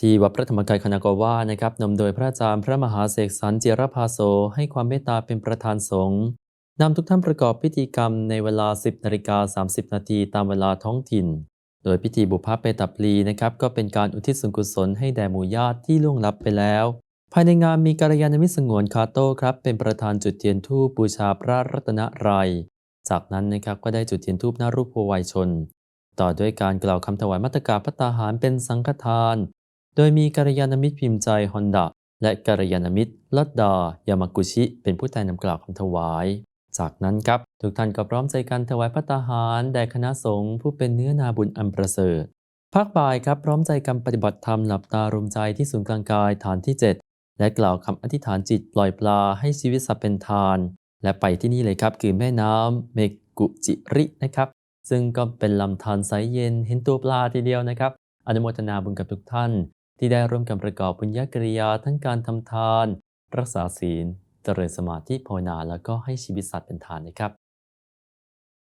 ที่วัดพระธรรมกายคณากาวานะครับนำโดยพระอาจารย์พระมหาเสกสรรเจรพาโสให้ความเมตตาเป็นประธานสงฆ์นำทุกท่านประกอบพิธีกรรมในเวลา 10นาฬิกา30 นาทีตามเวลาท้องถิ่น โดยพิธีบุพเพตับลีนะครับก็เป็นการอุทิศส่วนกุศลให้แด่หมู่ญาติที่ล่วงลับไปแล้ว ภายในงานมีกัลยาณมิตรสงวนคาโต้ครับเป็นประธานจุดเทียนธูปบูชาพระรัตนตรัยจากนั้นนะครับก็ได้จุดเทียนธูปหน้ารูปผู้วัยชน ต่อด้วยการกล่าวคำถวายมัตตกาพัตตาหารเป็นสังฆทาน โดยมีกัลยาณมิตรพิมพ์ใจฮอนดะและกัลยาณมิตรลัดดายามากุชิ เป็นผู้แทนนำกล่าวคำถวาย จากนั้นครับทุกท่านก็พร้อมใจกันถวายพัตตาหารแด่คณะสงฆ์ผู้เป็นเนื้อนาบุญอันประเสริฐภาคบ่ายครับพร้อมใจกันปฏิบัติธรรมหลับตารวมใจที่ศูนย์กลางกายฐานที่ 7 และกล่าวคำอธิษฐานจิตปล่อยปลาให้ชีวิตสัตว์เป็นทาน และไปที่นี่เลยครับคือแม่น้ำเมกุจิรินะครับซึ่งก็เป็นลำธารใสเย็นเห็นตัวปลาทีเดียวนะครับ อนุโมทนาบุญกับทุกท่าน ที่ได้ร่วมกันประกอบบุญญากริยาทั้งการทำทาน รักษาศีล เจริญสมาธิภาวนาแล้วก็ให้ชีวิตสัตว์เป็นทานนะครับ